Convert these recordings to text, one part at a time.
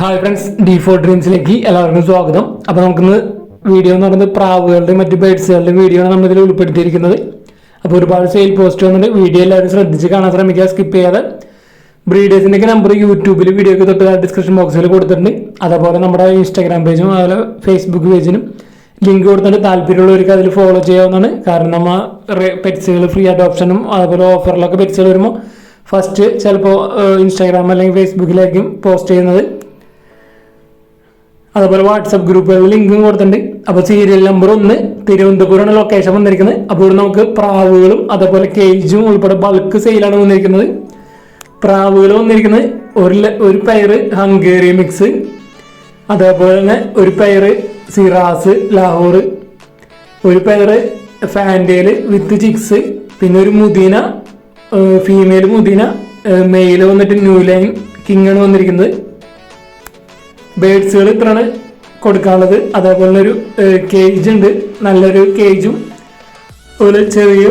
Hi friends D four ഡ്രീംസിലേക്ക് എല്ലാവർക്കും സ്വാഗതം. അപ്പോൾ നമുക്കിന്ന് വീഡിയോ എന്ന് പറയുന്നത് പ്രാവുകളുടെയും മറ്റ് ബേഡ്സുകളുടെയും വീഡിയോ ആണ് നമ്മളിതിൽ ഉൾപ്പെടുത്തിയിരിക്കുന്നത്. അപ്പോൾ ഒരുപാട് സെയിൽ പോസ്റ്റ് വന്നിട്ട് വീഡിയോ എല്ലാവരും ശ്രദ്ധിച്ച് കാണാൻ ശ്രമിക്കുക സ്കിപ്പ് ചെയ്യാതെ. ബ്രീഡേഴ്സിന്റെ നമ്പർ യൂട്യൂബിൽ വീഡിയോക്ക് തൊട്ട് ഡിസ്ക്രിപ്ഷൻ ബോക്സിൽ കൊടുത്തിട്ടുണ്ട്. അതേപോലെ നമ്മുടെ ഇൻസ്റ്റാഗ്രാം പേജും അതുപോലെ ഫേസ്ബുക്ക് പേജിനും ലിങ്ക് കൊടുത്തിട്ട് താല്പര്യമുള്ളവർക്ക് അതിൽ ഫോളോ ചെയ്യാവുന്നതാണ്. കാരണം നമ്മൾ പെറ്റ്സുകൾ ഫ്രീ അഡോപ്ഷനും അതുപോലെ ഓഫറിലൊക്കെ പെറ്റ്സുകൾ വരുമ്പോൾ ഫസ്റ്റ് ചിലപ്പോൾ ഇൻസ്റ്റാഗ്രാം അല്ലെങ്കിൽ ഫേസ്ബുക്കിലായിരിക്കും പോസ്റ്റ് ചെയ്യുന്നത്. അതുപോലെ വാട്സപ്പ് ഗ്രൂപ്പുകളിൽ ലിങ്കും കൊടുത്തിട്ടുണ്ട്. അപ്പോൾ സീരിയൽ നമ്പർ ഒന്ന് തിരുവനന്തപുരമാണ് ലൊക്കേഷൻ വന്നിരിക്കുന്നത്. അപ്പോൾ ഇവിടെ നമുക്ക് പ്രാവുകളും അതേപോലെ കേജും ഉൾപ്പെടെ ബൾക്ക് സെയിലാണ് വന്നിരിക്കുന്നത്. പ്രാവുകൾ വന്നിരിക്കുന്നത് ഒരു ഒരു പയറ് ഹംഗേറി മിക്സ് അതേപോലെ തന്നെ ഒരു പയറ് സിറാസ് ലാഹോർ ഒരു പയറ് ഫാൻഡേൽ വിത്ത് ചിക്സ് പിന്നെ ഒരു മുദീന ഫീമെയിൽ മുദീന മെയിൽ വന്നിട്ട് ന്യൂ ലൈൻ കിങ്ങാണ് വന്നിരിക്കുന്നത്. ബേഡ്സുകൾ ഇത്രയാണ് കൊടുക്കാനുള്ളത്. അതേപോലെ ഒരു കേജ് ഉണ്ട്. നല്ലൊരു കേജും ഒരു ചെറിയ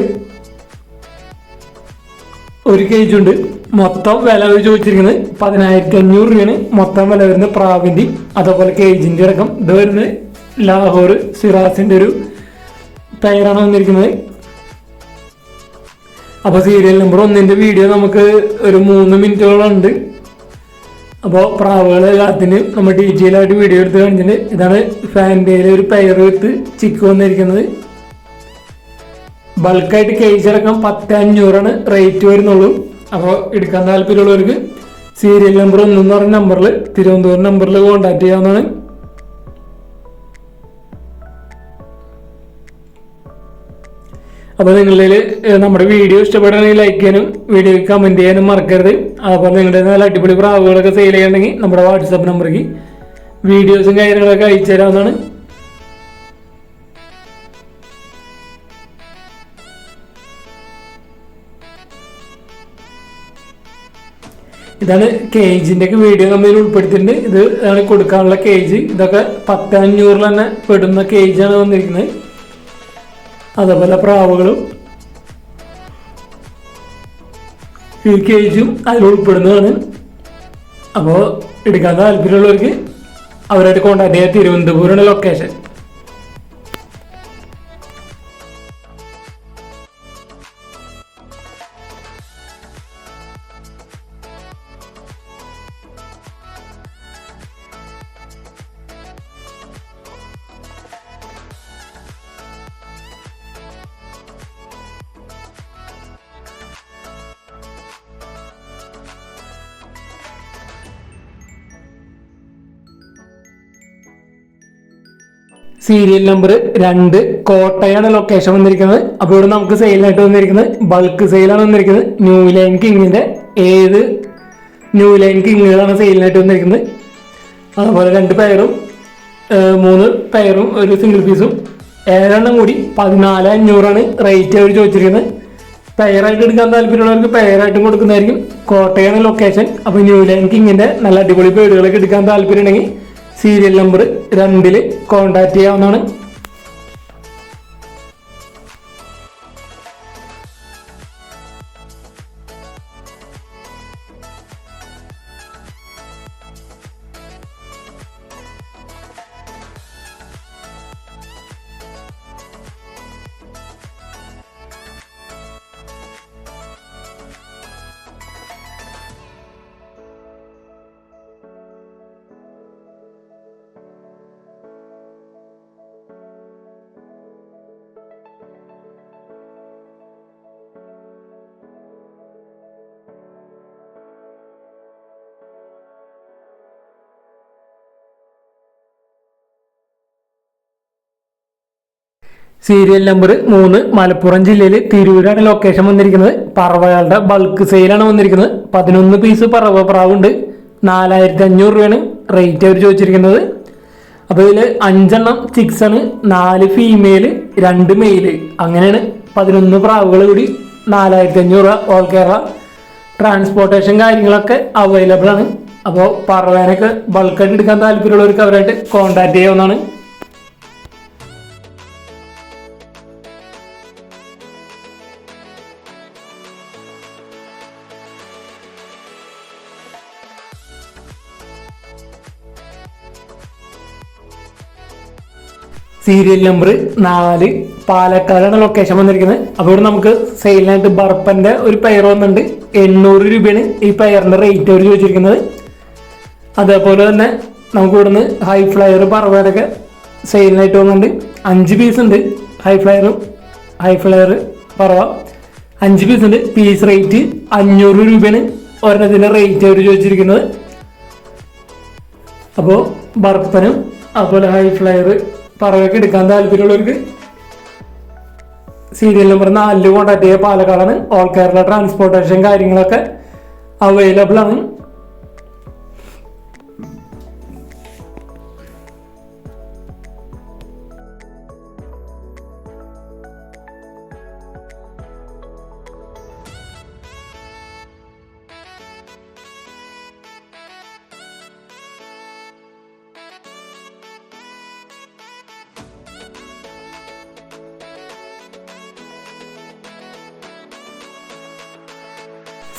ഒരു കേജ് ഉണ്ട്. മൊത്തം വില ചോദിച്ചിരിക്കുന്നത് പതിനായിരത്തി അഞ്ഞൂറ് രൂപയാണ്. മൊത്തം വില വരുന്നത് പ്രാവിന്റെ അതേപോലെ കേജിന്റെ അടക്കം. ഇത് വരുന്നത് ലാഹോർ സിറാസിന്റെ ഒരു പെയറാണ് വന്നിരിക്കുന്നത്. അപ്പോൾ സീരിയൽ നമ്പർ ഒന്നിന്റെ വീഡിയോ നമുക്ക് ഒരു മൂന്ന് മിനിറ്റോളം ഉണ്ട്. അപ്പോൾ പ്രാവുകൾ എല്ലാത്തിന് നമ്മൾ ഡീറ്റെയിലായിട്ട് വീഡിയോ എടുത്ത് കാണിച്ചിട്ട് ഇതാണ് ഫാന്റയിൽ ഒരു പെയർ ചിക്ക് വന്നിരിക്കുന്നത്. ബൾക്കായിട്ട് കേജ് അടക്കം പത്ത് അഞ്ഞൂറാണ് റേറ്റ് വരുന്നുള്ളൂ. അപ്പോൾ എടുക്കാൻ താല്പര്യമുള്ളവർക്ക് സീരിയൽ നമ്പർ ഒന്നെന്ന് പറഞ്ഞ നമ്പറിൽ തിരുവനന്തപുരം നമ്പറിൽ കോൺടാക്ട് ചെയ്യാവുന്നതാണ്. അപ്പോൾ നിങ്ങളിൽ നമ്മുടെ വീഡിയോ ഇഷ്ടപ്പെടുകയാണെങ്കിൽ ലൈക്ക് ചെയ്യാനും വീഡിയോയ്ക്ക് കമന്റ് ചെയ്യാനും മറക്കരുത്. അതുപോലെ നിങ്ങളുടെ നല്ല അടിപൊളി പ്രാവുകളൊക്കെ സെയിൽ ചെയ്യണമെങ്കിൽ നമ്മുടെ വാട്സാപ്പ് നമ്പറിലേക്ക് വീഡിയോസും കാര്യങ്ങളൊക്കെ അയച്ചു തരാവുന്നതാണ്. ഇതാണ് കേജിന്റെ ഒക്കെ വീഡിയോ നമ്മൾ ഉൾപ്പെടുത്തിയിട്ടുണ്ട്. ഇത് ആണ് കൊടുക്കാനുള്ള കേജ്. ഇതൊക്കെ പത്ത് അഞ്ഞൂറിൽ തന്നെ പെടുന്ന കേജാണ് വന്നിരിക്കുന്നത്. അതേപോലെ പ്രാവുകളും ഈ കേജും അതിൽ ഉൾപ്പെടുന്നതാണ്. അപ്പോൾ എടുക്കാൻ താല്പര്യമുള്ളവർക്ക് അവരായിട്ട് കോൺടാക്ട് ചെയ്യാൻ തിരുവനന്തപുരമാണ് ലൊക്കേഷൻ സീരിയൽ നമ്പർ രണ്ട് കോട്ടയാണ് ലൊക്കേഷൻ വന്നിരിക്കുന്നത്. അപ്പോൾ ഇവിടെ നമുക്ക് സെയിലായിട്ട് വന്നിരിക്കുന്നത്. ബൾക്ക് സെയിലാണ് വന്നിരിക്കുന്നത്. ന്യൂ ലൈൻ കിങ്ങിന്റെ ഏത് ന്യൂ ലൈൻ കിങ്ങുകളാണ് സെയിലിനായിട്ട് വന്നിരിക്കുന്നത്. അതുപോലെ രണ്ട് പെയറും മൂന്ന് പെയറും ഒരു സിംഗിൾ പീസും ഏഴെണ്ണം കൂടി പതിനാല് അഞ്ഞൂറാണ് റേറ്റ് അവർ ചോദിച്ചിരിക്കുന്നത്. പെയറായിട്ട് എടുക്കാൻ താല്പര്യമുള്ളവർക്ക് പെയറായിട്ടും കൊടുക്കുന്നതായിരിക്കും. കോട്ടയാണ് ലൊക്കേഷൻ അപ്പോൾ ന്യൂ ലൈൻ കിങ്ങിന്റെ നല്ല അടിപൊളി പേടുകളൊക്കെ എടുക്കാൻ താല്പര്യമുണ്ടെങ്കിൽ സീരിയൽ നമ്പർ രണ്ടിൽ കോൺടാക്ട് ചെയ്യാവുന്നതാണ്. സീരിയൽ നമ്പർ മൂന്ന് മലപ്പുറം ജില്ലയിൽ തിരൂരാണ് ലൊക്കേഷൻ വന്നിരിക്കുന്നത്. പറവകളുടെ ബൾക്ക് സെയിലാണ് വന്നിരിക്കുന്നത്. പതിനൊന്ന് പീസ് പറവ പ്രാവുണ്ട് നാലായിരത്തി അഞ്ഞൂറ് രൂപയാണ് റേറ്റ് അവർ ചോദിച്ചിരിക്കുന്നത്. അപ്പോൾ ഇതിൽ അഞ്ചെണ്ണം ചിക്സ് ആണ് നാല് ഫീമെയിൽ രണ്ട് മെയിൽ അങ്ങനെയാണ് പതിനൊന്ന് പ്രാവുകൾ കൂടി നാലായിരത്തി അഞ്ഞൂറ് രൂപ ഓൾ കേരള ട്രാൻസ്പോർട്ടേഷൻ കാര്യങ്ങളൊക്കെ അവൈലബിൾ ആണ്. അപ്പോൾ പറവേനൊക്കെ ബൾക്കായിട്ട് എടുക്കാൻ താല്പര്യമുള്ളവർക്ക് അവരായിട്ട് കോൺടാക്ട് ചെയ്യാവുന്നതാണ്. സീരിയൽ നമ്പർ നാല് പാലക്കാടാണ് ലൊക്കേഷൻ വന്നിരിക്കുന്നത്. അപ്പോൾ ഇവിടെ നമുക്ക് സെയിലിനായിട്ട് ബർപ്പന്റെ ഒരു പയർ വന്നിട്ടുണ്ട്. എണ്ണൂറ് രൂപയാണ് ഈ പെയറിന്റെ റേറ്റ് അവർ ചോദിച്ചിരിക്കുന്നത്. അതേപോലെ തന്നെ നമുക്ക് ഇവിടുന്ന് ഹൈ ഫ്ലയർ പറവയൊക്കെ സെയിലിനായിട്ട് വന്നിട്ടുണ്ട്. അഞ്ച് പീസ് ഉണ്ട് ഹൈ ഫ്ലയറും ഹൈ ഫ്ലയർ പറവ. അഞ്ച് പീസ് ഉണ്ട്. പീസ് റേറ്റ് അഞ്ഞൂറ് രൂപയാണ് ഒരെണ്ണത്തിന്റെ റേറ്റ് അവർ ചോദിച്ചിരിക്കുന്നത്. അപ്പോൾ ബർപ്പനും അതുപോലെ ഹൈ ഫ്ലയർ പറവയൊക്കെ എടുക്കാൻ താല്പര്യമുള്ളവർക്ക് സീരിയൽ നമ്പർ നാലിൽ കോൺടാക്ട് ചെയ്യുക. പാലക്കാടാണ്. ഓൾ കേരള ട്രാൻസ്പോർട്ടേഷൻ കാര്യങ്ങളൊക്കെ അവൈലബിൾ ആണ്.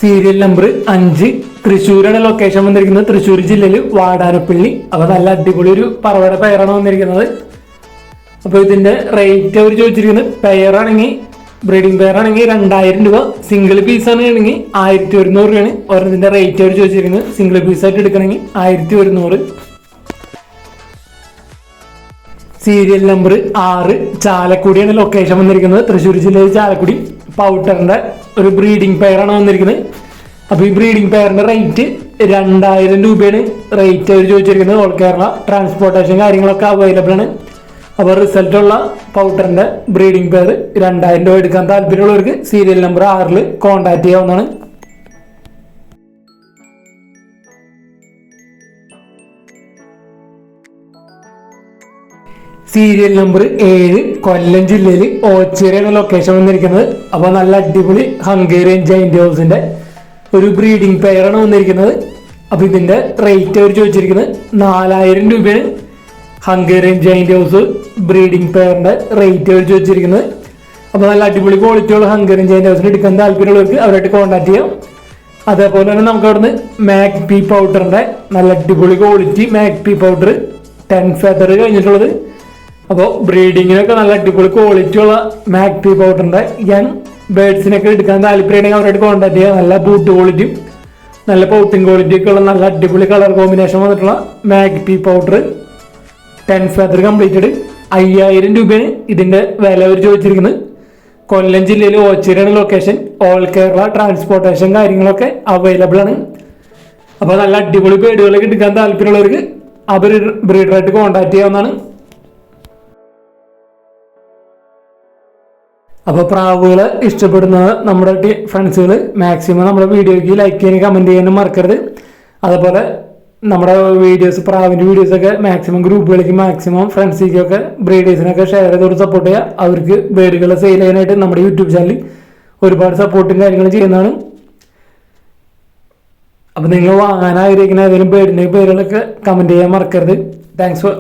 സീരിയൽ നമ്പർ അഞ്ച്. തൃശ്ശൂരാണ് ലൊക്കേഷൻ വന്നിരിക്കുന്നത്. തൃശ്ശൂർ ജില്ലയിൽ വാടാനപ്പള്ളി അപ്പോൾ നല്ല അടിപൊളി ഒരു പറവയുടെ പെയറാണ് വന്നിരിക്കുന്നത്. അപ്പോൾ ഇതിന്റെ റേറ്റ് അവർ ചോദിച്ചിരിക്കുന്നത്. പെയറാണെങ്കിൽ ബ്രീഡിംഗ് പെയർ ആണെങ്കിൽ രണ്ടായിരം രൂപ. സിംഗിൾ പീസ് ആണെങ്കിൽ ആയിരത്തി ഒരുന്നൂറ് രൂപയാണ്. ഒരെണ്ണത്തിന്റെ റേറ്റ് അവർ ചോദിച്ചിരിക്കുന്നത്. സിംഗിൾ പീസ് ആയിട്ട് എടുക്കണമെങ്കിൽ ആയിരത്തി ഒരുന്നൂറ്. സീരിയൽ നമ്പർ ആറ് ചാലക്കുടിയാണ് ലൊക്കേഷൻ വന്നിരിക്കുന്നത്. തൃശ്ശൂർ ജില്ലയിൽ ചാലക്കുടി പൗട്ടറിന്റെ ഒരു ബ്രീഡിംഗ് പെയറാണ് വന്നിരിക്കുന്നത്. അപ്പോൾ ഈ ബ്രീഡിംഗ് പെയറിന്റെ റേറ്റ് രണ്ടായിരം രൂപയാണ്. റേറ്റ് അവർ ചോദിച്ചിരിക്കുന്നത്. ഓൾ കേരള ട്രാൻസ്പോർട്ടേഷൻ കാര്യങ്ങളൊക്കെ അവൈലബിൾ ആണ്. അപ്പോൾ റിസൾട്ട് ഉള്ള പൗട്ടറിന്റെ ബ്രീഡിംഗ് പെയർ രണ്ടായിരം രൂപ എടുക്കാൻ താല്പര്യമുള്ളവർക്ക് സീരിയൽ നമ്പർ ആറിൽ കോൺടാക്ട് ചെയ്യാവുന്നതാണ്. സീരിയൽ നമ്പർ ഏഴ് കൊല്ലം ജില്ലയിൽ എന്ന ലൊക്കേഷൻ വന്നിരിക്കുന്നത്. അപ്പോൾ നല്ല അടിപൊളി ഹംഗേറിയൻ ജൈന്റ് ഹൗസിന്റെ ഒരു ബ്രീഡിംഗ് പെയറാണ് വന്നിരിക്കുന്നത്. അപ്പോൾ ഇതിന്റെ റേറ്റ് അവർ ചോദിച്ചിരിക്കുന്നത് നാലായിരം രൂപയാണ്. ഹംഗേറിയൻ ജൈന്റ് ഹൗസ് ബ്രീഡിംഗ് പെയറിന്റെ റേറ്റ് അവർ ചോദിച്ചിരിക്കുന്നത്. അപ്പോൾ നല്ല അടിപൊളി ക്വാളിറ്റിയുള്ള ഹംഗേറിയൻ ജൈന്റ് ഹൗസിന് എടുക്കാൻ താല്പര്യമുള്ളവർക്ക് അവരായിട്ട് കോൺടാക്ട് ചെയ്യാം. അതേപോലെ തന്നെ നമുക്ക് അവിടുന്ന് മാക് പി പൗഡറിന്റെ നല്ല അടിപൊളി quality magpie pouter ten feather കഴിഞ്ഞിട്ടുള്ളത്. അപ്പോൾ ബ്രീഡിങ്ങിനൊക്കെ നല്ല അടിപൊളി ക്വാളിറ്റി ഉള്ള മാക്ടി പൗഡറിന്റെ യങ് ബേഡ്സിനൊക്കെ എടുക്കാൻ താല്പര്യമുണ്ടെങ്കിൽ അവരായിട്ട് കോൺടാക്ട് ചെയ്യുക നല്ല ബൂട്ട് ക്വാളിറ്റിയും നല്ല പൗട്ടിങ് ക്വാളിറ്റി ഒക്കെ ഉള്ള നല്ല അടിപൊളി കളർ കോമ്പിനേഷൻ വന്നിട്ടുള്ള magpie pouter ten feather completed അയ്യായിരം രൂപയാണ് ഇതിന്റെ വില അവർ ചോദിച്ചിരിക്കുന്നത്. കൊല്ലം ജില്ലയിൽ ഓച്ചിറയാണ് ലൊക്കേഷൻ ഓൾ കേരള ട്രാൻസ്പോർട്ടേഷൻ കാര്യങ്ങളൊക്കെ അവൈലബിൾ ആണ്. അപ്പോൾ നല്ല അടിപൊളി പേടുകളൊക്കെ എടുക്കാൻ താല്പര്യമുള്ളവർക്ക് അവർ ബ്രീഡറായിട്ട് കോൺടാക്ട് ചെയ്യാവുന്നതാണ്. അപ്പോൾ പ്രാവുകൾ ഇഷ്ടപ്പെടുന്ന നമ്മുടെ ഫ്രണ്ട്സുകൾ മാക്സിമം നമ്മുടെ വീഡിയോയ്ക്ക് ലൈക്ക് ചെയ്യാനും കമന്റ് ചെയ്യാനും മറക്കരുത്. അതുപോലെ നമ്മുടെ വീഡിയോസ് പ്രാവിന്റെ വീഡിയോസൊക്കെ മാക്സിമം ഗ്രൂപ്പുകളിലേക്ക് മാക്സിമം ഫ്രണ്ട്സിലേക്കൊക്കെ ബ്രീഡേഴ്സിനൊക്കെ ഷെയർ ചെയ്തോട് സപ്പോർട്ട് ചെയ്യുക. അവർക്ക് ബേഡുകളെ സെയിൽ ചെയ്യാനായിട്ട് നമ്മുടെ യൂട്യൂബ് ചാനലിൽ ഒരുപാട് സപ്പോർട്ടും കാര്യങ്ങളും ചെയ്യുന്നതാണ്. അപ്പോൾ നിങ്ങൾ വാങ്ങാൻ ആഗ്രഹിക്കുന്ന ഏതെങ്കിലും ബേഡിന്റെ പേരുകളൊക്കെ കമന്റ് ചെയ്യാൻ മറക്കരുത്. Thanks for